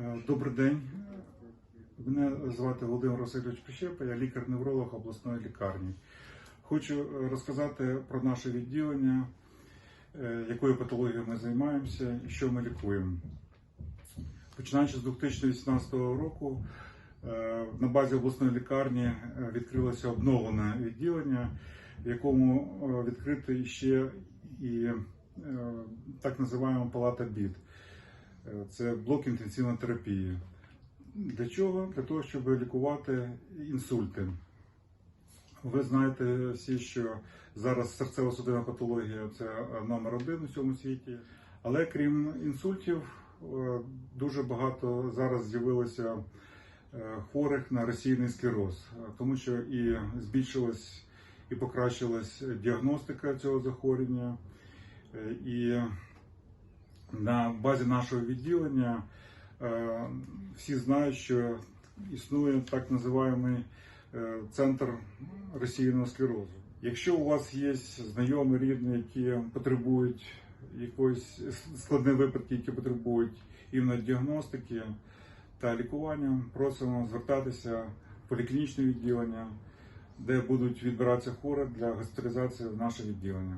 Е, Добрий день. Мене звати Володимир Васильович Пищепа, я лікар-невролог обласної лікарні. Хочу е, розказати про наше відділення, е, якою патологією ми займаємося і що ми лікуємо. Починаючи з 2018 року, на базі обласної лікарні відкрилося обновлене відділення, в якому е, відкрити ще і так називаємо палата БІД. Е, Це блок інтенсивної терапії. Для чого? Для того, щоб лікувати інсульти. Ви знаєте всі, що зараз серцево-судинна патологія це номер один у цьому світі. Але крім інсультів, е, дуже багато зараз з'явилося е, хворих на російний склероз, тому що і збільшилась і покращилась діагностика цього захворювання. І на базі нашого відділення е, всі знають, що існує так називаємий е, центр російного склерозу. Якщо у вас є знайомі рідні, які потребують якоїсь складні випадки, які потребують імунодіагностики та лікування, просимо звертатися в поліклінічне відділення, де будуть відбиратися хворі для госпіталізації в наше відділення.